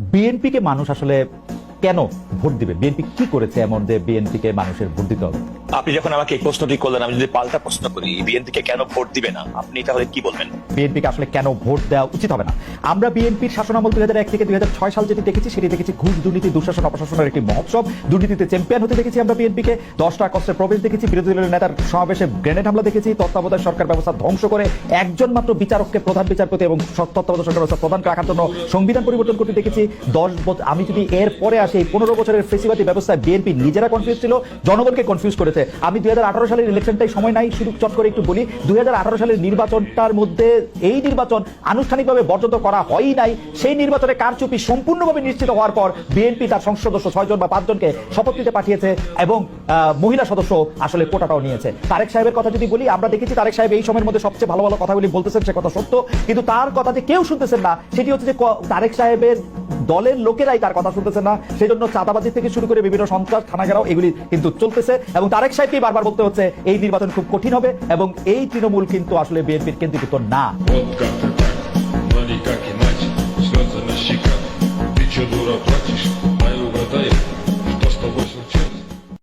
বিএনপিকে মানুষ আসলে কেন ভোট দিবে? বিএনপি কি করেছে এমন যে বিএনপিকে মানুষের ভোট দিতে হবে? আপনি যখন আমাকে এই প্রশ্নটি করলেন, আমি যদি পাল্টা প্রশ্ন করি, বিএনপিকে কেন ভোট দিবে না? আপনি তাহলে কি বলবেন? বিএনপিকে আসলে কেন ভোট দেওয়া উচিত হবে না? আমরা বিএনপির শাসনামল দুই হাজার এক থেকে দুই হাজার ছয় সাল যেটি দেখেছি, সেটি দেখেছি ঘুষ দুর্নীতি, দুঃশাসন, অপশাসনের একটি মহোৎসব। দুর্নীতিতে চ্যাম্পিয়ন হতে দেখেছি আমরা বিএনপিকে। দশটা কষ্টের প্রবেশ দেখেছি, বিরোধী দলের নেতার সমাবেশে গ্রেনেড হামলা দেখেছি, তত্ত্বাবধায়ক সরকার ব্যবস্থা ধ্বংস করে একজন মাত্র বিচারককে প্রধান বিচারপতি এবং তত্ত্বাবধায়ক সরকার ব্যবস্থা প্রধান রাখার জন্য সংবিধান পরিবর্তন করতে দেখেছি। দশ বছর আমি যদি এর পরে আসি পনেরো বছরের ফেসিবাদী ব্যবস্থায় বিএনপি নিজেরা কনফিউজ ছিল, জনগণকে কনফিউজ করেছে। আমি দুই সালের ইলেকশনটাই সময় নাই, শুধু চট করে একটু বলি, দুই সালের নির্বাচনটার মধ্যে এই নির্বাচন আনুষ্ঠানিকভাবে বর্জন করা হয়ই নাই। সেই নির্বাচনে কারচুপি সম্পূর্ণভাবে নিশ্চিত হওয়ার পর বিএনপি তার সংসদ সদস্য ছয়জন বা পাঁচজনকে শপথ নিতে পাঠিয়েছে এবং মহিলা সদস্য আসলে কোটাটাও নিয়েছে। তারেক সাহেবের কথা যদি বলি, আমরা দেখেছি তারেক সাহেব এই সময়ের মধ্যে সবচেয়ে ভালো ভালো কথাগুলি বলতেছেন সে কথা সত্য। কিন্তু তার কথা যে কেউ শুনতেছেন না। সেটি হচ্ছে যে তারেক সাহেবের দলের লোকেরাই তার কথা শুনতেছে না সেই জন্য চাঁদাবাজি থেকে শুরু করে বিভিন্ন সন্ত্রাস থানাঘেরাও এগুলি কিন্তু চলতেছে এবং তারেক সাহেবকে বারবার বলতে হচ্ছে এই নির্বাচন খুব কঠিন হবে এবং এই তৃণমূল কিন্তু আসলে বিএনপির কেন্দ্রীভূত না Вот как-то так, но никак иначе Слезы на щеках, ты чё, дура, плачешь?